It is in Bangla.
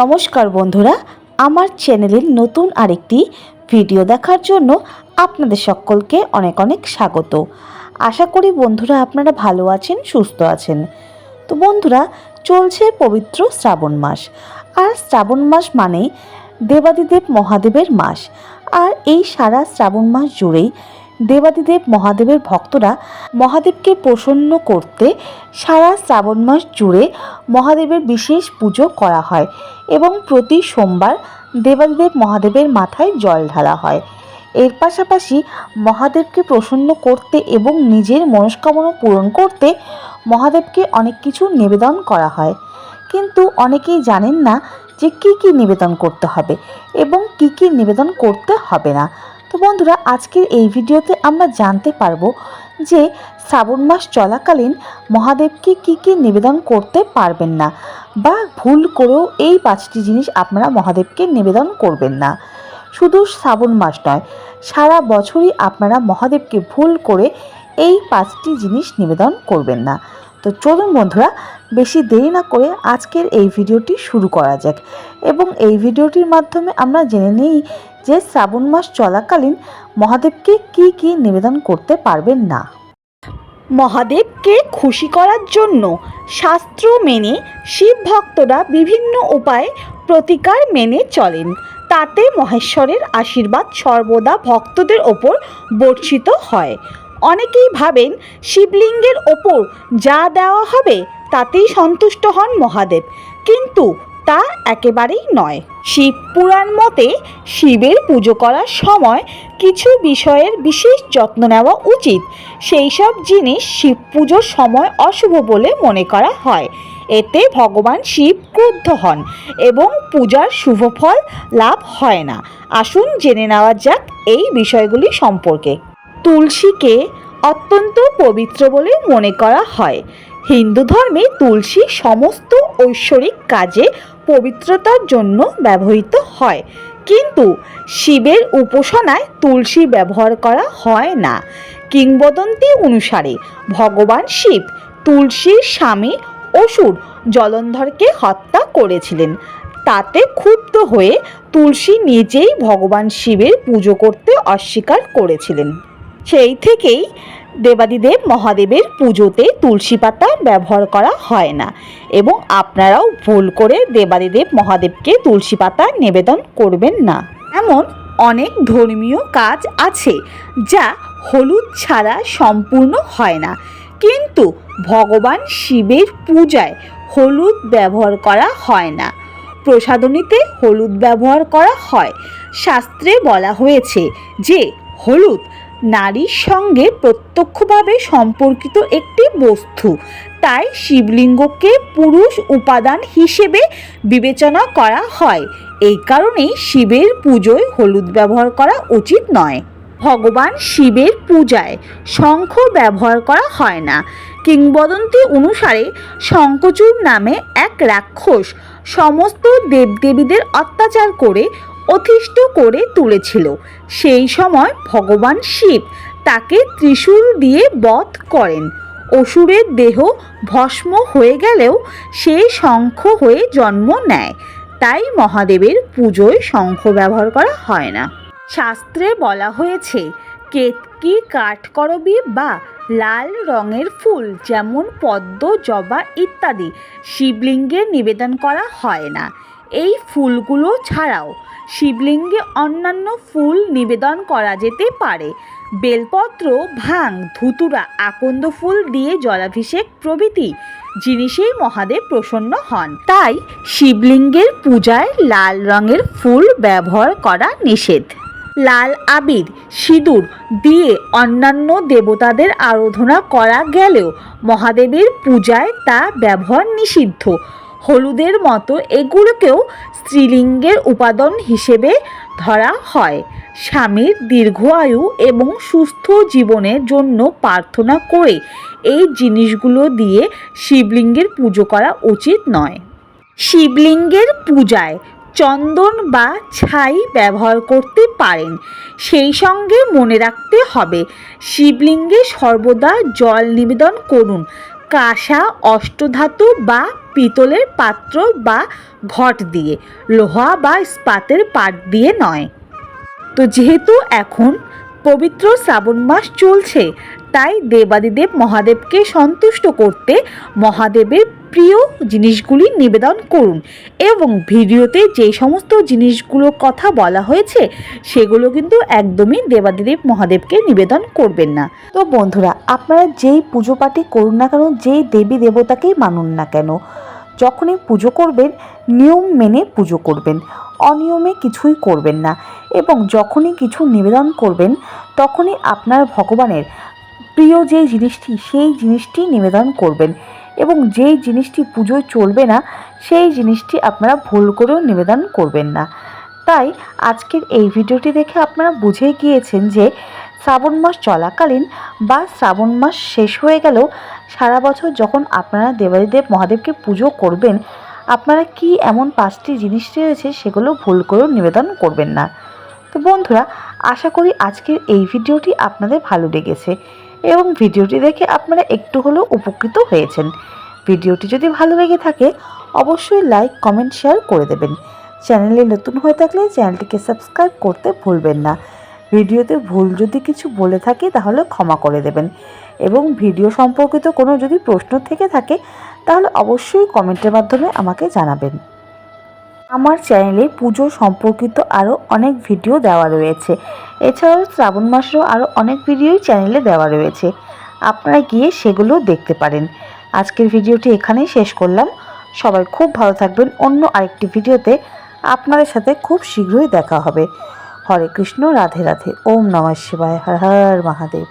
নমস্কার বন্ধুরা, আমার চ্যানেলের নতুন আরেকটি ভিডিও দেখার জন্য আপনাদের সকলকে অনেক অনেক স্বাগত। আশা করি বন্ধুরা আপনারা ভালো আছেন, সুস্থ আছেন। তো বন্ধুরা, চলছে পবিত্র শ্রাবণ মাস। আর শ্রাবণ মাস মানে দেবাদিদেব মহাদেবের মাস। আর এই সারা শ্রাবণ মাস জুড়েই দেবাদিদেব মহাদেবের ভক্তরা মহাদেবকে প্রসন্ন করতে সারা শ্রাবণ মাস জুড়ে মহাদেবের বিশেষ পুজো করা হয় এবং প্রতি সোমবার দেবাদিদেব মহাদেবের মাথায় জল ঢালা হয়। এর পাশাপাশি মহাদেবকে প্রসন্ন করতে এবং নিজের মনস্কামনা পূরণ করতে মহাদেবকে অনেক কিছু নিবেদন করা হয়। কিন্তু অনেকেই জানেন না যে কি কি নিবেদন করতে হবে এবং কি কি নিবেদন করতে হবে না। তো বন্ধুরা, আজকের এই ভিডিওতে আমরা জানতে পারব যে শ্রাবণ মাস চলাকালীন মহাদেবকে কি কি নিবেদন করতে পারবেন না বা ভুল করেও এই পাঁচটি জিনিস আপনারা মহাদেবকে নিবেদন করবেন না। শুধু শ্রাবণ মাস নয়, সারা বছরই আপনারা মহাদেবকে ভুল করে এই পাঁচটি জিনিস নিবেদন করবেন না। তো চলুন বন্ধুরা, বেশি দেরি না করে আজকের এই ভিডিওটি শুরু করা যাক। এবং এই ভিডিওটির মাধ্যমে আমরা জেনে নিই যে শ্রাবণ মাস চলাকালীন মহাদেবকে কি কি নিবেদন করতে পারবেন না। মহাদেবকে খুশি করার জন্য শাস্ত্র মেনে শিব ভক্তরা বিভিন্ন উপায়ে প্রতিকার মেনে চলেন। তাতে মহেশ্বরের আশীর্বাদ সর্বদা ভক্তদের ওপর বর্ষিত হয়। অনেকেই ভাবেন শিবলিঙ্গের ওপর যা দেওয়া হবে তাতেই সন্তুষ্ট হন মহাদেব, কিন্তু তা একেবারেই নয়। শিব পুরাণ মতে শিবের পুজো করার সময় কিছু বিষয়ের বিশেষ যত্ন নেওয়া উচিত। সেই সব জিনিস শিব পুজোর সময় অশুভ বলে মনে করা হয়। এতে ভগবান শিব ক্রুদ্ধ হন এবং পূজার শুভ ফল লাভ হয় না। আসুন জেনে নেওয়া যাক এই বিষয়গুলি সম্পর্কে। তুলসীকে অত্যন্ত পবিত্র বলে মনে করা হয়। হিন্দু ধর্মে তুলসী সমস্ত ঐশ্বরিক কাজে পবিত্রতার জন্য ব্যবহৃত হয়। কিন্তু শিবের উপাসনায় তুলসী ব্যবহার করা হয় না। কিংবদন্তি অনুসারে ভগবান শিব তুলসীর স্বামী অসুর জলন্ধরকে হত্যা করেছিলেন। তাতে ক্ষুব্ধ হয়ে তুলসী নিজেই ভগবান শিবের পুজো করতে অস্বীকার করেছিলেন। সেই থেকেই দেবাদিদেব মহাদেবের পুজোতে তুলসী পাতা ব্যবহার করা হয় না এবং আপনারাও ভুল করে দেবাদিদেব মহাদেবকে তুলসী পাতা নিবেদন করবেন না। এমন অনেক ধর্মীয় কাজ আছে যা হলুদ ছাড়া সম্পূর্ণ হয় না। কিন্তু ভগবান শিবের পূজায় হলুদ ব্যবহার করা হয় না। প্রসাদনীতে হলুদ ব্যবহার করা হয়। শাস্ত্রে বলা হয়েছে যে হলুদ নারীর সঙ্গে প্রত্যক্ষভাবে সম্পর্কিত একটি বস্তু। তাই শিবলিঙ্গকে পুরুষ উপাদান হিসেবে বিবেচনা করা হয়। এই কারণেই শিবের পুজোয় হলুদ ব্যবহার করা উচিত নয়। ভগবান শিবের পূজায় শঙ্খ ব্যবহার করা হয় না। কিংবদন্তি অনুসারে শঙ্খচূড় নামে এক রাক্ষস সমস্ত দেবদেবীদের অত্যাচার করে অতিষ্ঠ করে তুলেছিল। সেই সময় ভগবান শিব তাকে ত্রিশূল দিয়ে বধ করেন। অসুরের দেহ ভস্ম হয়ে গেলেও সে শঙ্খ হয়ে জন্ম নেয়। তাই মহাদেবের পুজোয় শঙ্খ ব্যবহার করা হয় না। শাস্ত্রে বলা হয়েছে কেতকি কাঠকরবী বা লাল রঙের ফুল যেমন পদ্ম, জবা ইত্যাদি শিবলিঙ্গে নিবেদন করা হয় না। এই ফুলগুলো ছাড়াও শিবলিঙ্গে অন্যান্য ফুল নিবেদন করা যেতে পারে। বেলপত্র, ভাং, ধুতুরা, আকন্দ ফুল দিয়ে জলাভিষেক প্রভৃতি জিনিসেই মহাদেব প্রসন্ন হন। তাই শিবলিঙ্গের পূজায় লাল রঙের ফুল ব্যবহার করা নিষেধ। লাল আবির, সিঁদুর দিয়ে অন্যান্য দেবতাদের আরাধনা করা গেলেও মহাদেবের পূজায় তা ব্যবহার নিষিদ্ধ। হলুদের মতো এগুলোকেও স্ত্রীলিঙ্গের উপাদান হিসেবে ধরা হয়। স্বামীর দীর্ঘ আয়ু এবং সুস্থ জীবনের জন্য প্রার্থনা করে এই জিনিসগুলো দিয়ে শিবলিঙ্গের পুজো করা উচিত নয়। শিবলিঙ্গের পূজায় চন্দন বা ছাই ব্যবহার করতে পারেন। সেই সঙ্গে মনে রাখতে হবে, শিবলিঙ্গে সর্বদা জল নিবেদন করুন। কাঁসা, অষ্টধাতু বা পিতলের পাত্র বা ঘট দিয়ে, লোহা বা ইস্পাতের পাট দিয়ে নয়। তো যেহেতু এখন পবিত্র শ্রাবণ মাস চলছে তাই দেবাদিদেব মহাদেবকে সন্তুষ্ট করতে মহাদেবের প্রিয় জিনিসগুলি নিবেদন করুন। এবং ভিডিওতে যে সমস্ত জিনিসগুলোর কথা বলা হয়েছে, সেগুলো কিন্তু একদমই দেবাদিদেব মহাদেবকে নিবেদন করবেন না। তো বন্ধুরা, আপনারা যেই পুজো পাঠই করুন না কেন, যেই দেবী দেবতাকেই মানুন না কেন, যখনই পুজো করবেন, নিয়ম মেনে পুজো করবেন, অনিয়মে কিছুই করবেন না। এবং যখনই কিছু নিবেদন করবেন, তখনই আপনার ভগবানের প্রিয় যে জিনিসটি, সেই জিনিসটি নিবেদন করবেন এবং যেই জিনিসটি পুজোয় চলবে না, সেই জিনিসটি আপনারা ভুল করেও নিবেদন করবেন না। তাই আজকের এই ভিডিওটি দেখে আপনারা বুঝে গিয়েছেন যে শ্রাবণ মাস চলাকালীন বা শ্রাবণ মাস শেষ হয়ে গেলেও সারা বছর যখন আপনারা দেবাদিদেব মহাদেবকে পুজো করবেন, আপনারা কি এমন পাঁচটি জিনিস রয়েছে সেগুলো ভুল করেও নিবেদন করবেন না। তো বন্ধুরা, আশা করি আজকের এই ভিডিওটি আপনাদের ভালো লেগেছে। এবং ভিডিওটি দেখে আপনারা একটু হলেও উপকৃত হয়েছেন। ভিডিওটি যদি ভালো লেগে থাকে, অবশ্যই লাইক কমেন্ট শেয়ার করে দেবেন। চ্যানেলে নতুন হয়ে থাকলে চ্যানেলটিকে সাবস্ক্রাইব করতে ভুলবেন না। ভিডিওতে ভুল যদি কিছু বলে থাকি, তাহলে ক্ষমা করে দেবেন। এবং ভিডিও সম্পর্কিত কোনো যদি প্রশ্ন থেকে থাকে, তাহলে অবশ্যই কমেন্টের মাধ্যমে আমাকে জানাবেন। আমার চ্যানেলে পুজো সম্পর্কিত আরও অনেক ভিডিও দেওয়া রয়েছে। এছাড়াও শ্রাবণ মাসেরও আরও অনেক ভিডিওই চ্যানেলে দেওয়া রয়েছে। আপনারা গিয়ে সেগুলো দেখতে পারেন। আজকের ভিডিওটি এখানেই শেষ করলাম। সবাই খুব ভালো থাকবেন। অন্য আরেকটি ভিডিওতে আপনাদের সাথে খুব শীঘ্রই দেখা হবে। হরে কৃষ্ণ, রাধে রাধে। ওম নমঃ শিবায়। হর হর মহাদেব।